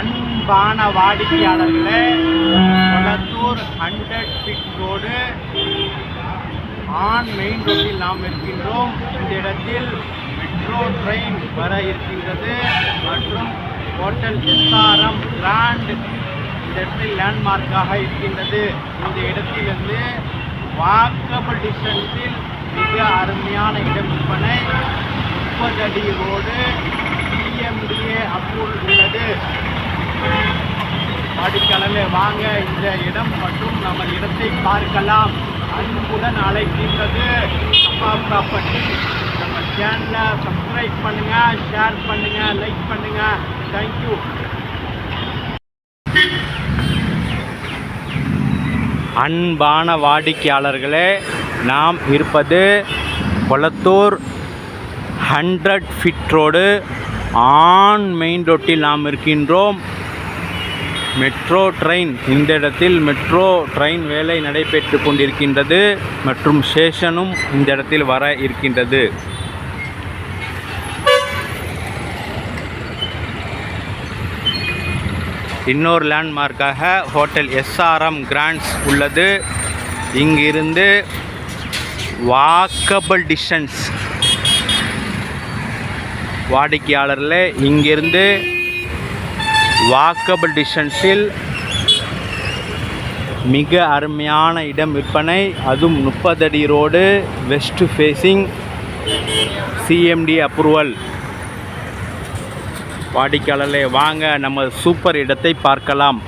அன்பான வாடிக்கையாளர்களே Kolathur hundred feet road on main ரோட்டில் நாம் இருக்கின்றோம். இந்த இடத்தில் மெட்ரோ ட்ரெயின் வர இருக்கின்றது மற்றும் ஹோட்டல் எஸ்ஆர்எம் கிராண்ட் இந்த இடத்தில் லேண்ட்மார்க்காக இருக்கின்றது. இந்த இடத்திலிருந்து வாக்கபிள் டிஸ்டன்ஸில் மிக அருமையான இடம் விற்பனை முப்பது அடி ரோடு பிஎம்டிஏ அப்ரூவல் உள்ளது. வாடிக்கையாளர்களே வாங்க இந்த இடம் மற்றும் நம்ம இடத்தை பார்க்கலாம். அன்புடன் அழைக்கின்றது அப்பா ப்ராப்பர்ட்டி நம்ம சேனலை சப்ஸ்கிரைப் பண்ணுங்க ஷேர் பண்ணுங்க லைக் பண்ணுங்க. தேங்க்யூ அன்பான வாடிக்கையாளர்களே நாம் இருப்பது Kolathur hundred feet road on main ரோட்டில் நாம் இருக்கின்றோம். மெட்ரோ ட்ரெயின் இந்த இடத்தில் மெட்ரோ ட்ரெயின் வேலை நடைபெற்று கொண்டிருக்கின்றது மற்றும் ஸ்டேஷனும் இந்த இடத்தில் வர இருக்கின்றது. இன்னொரு லேண்ட்மார்க்காக ஹோட்டல் எஸ்ஆர்எம் கிராண்ட்ஸ் உள்ளது. இங்கிருந்து வாக்கபிள் டிஸ்டன்ஸ் வாடிக்கையாளரில் இங்கிருந்து வாக்கபிள் டிஸ்டன்ஸில் மிக அருமையான இடம் விற்பனை. அதுவும் முப்பதடி road west facing CMD approval வாடிக்கையாளர்களே வாங்க நம்ம சூப்பர் இடத்தை பார்க்கலாம்.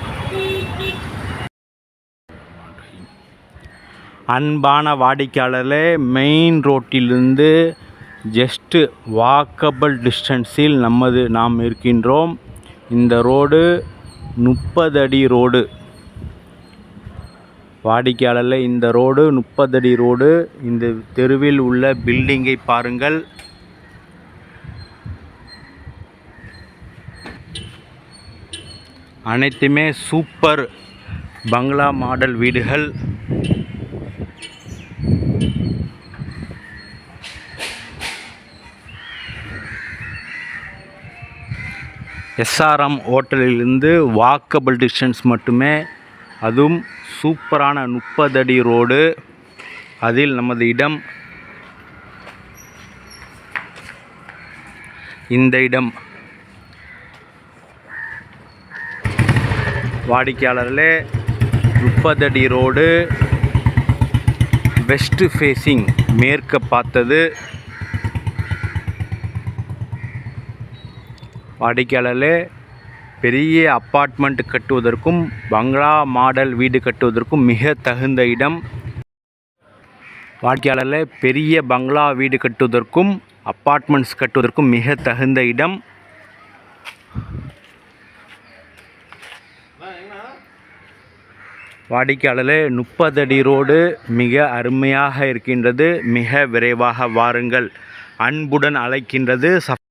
அன்பான வாடிக்கையாளர்களே மெயின் ரோட்டிலிருந்து ஜஸ்ட்டு வாக்கபிள் டிஸ்டன்ஸில் நமது நாம் இருக்கின்றோம். இந்த ரோடு முப்பது அடி ரோடு. வாடிக்கையாளரில் இந்த ரோடு முப்பது அடி ரோடு. இந்த தெருவில் உள்ள பில்டிங்கை பாருங்கள். அனைத்துமே சூப்பர் பங்களா மாடல் வீடுகள். எஸ்ஆர்எம் ஹோட்டலிலிருந்து வாக்கபிள் டிஸ்டன்ஸ் மட்டுமே அதுவும் சூப்பரான முப்பதடி ரோடு. அதில் நமது இடம். இந்த இடம். வாடிக்கையாளர்களே முப்பதடி ரோடு. வெஸ்ட் ஃபேஸிங் மேற்க பார்த்தது. வாடிக்கையாளர்களே பெரிய அப்பார்ட்மெண்ட் கட்டுவதற்கும் பங்களா மாடல் வீடு கட்டுவதற்கும் மிக தகுந்த இடம். வாடிக்கையாளர்களே பெரிய பங்களா வீடு கட்டுவதற்கும் அப்பார்ட்மெண்ட்ஸ் கட்டுவதற்கும் மிக தகுந்த இடம். வாடிக்கையாளர்களே முப்பது அடி ரோடு மிக அருமையாக இருக்கின்றது. மிக விரைவாக வாருங்கள். அன்புடன் அழைக்கின்றது. சப்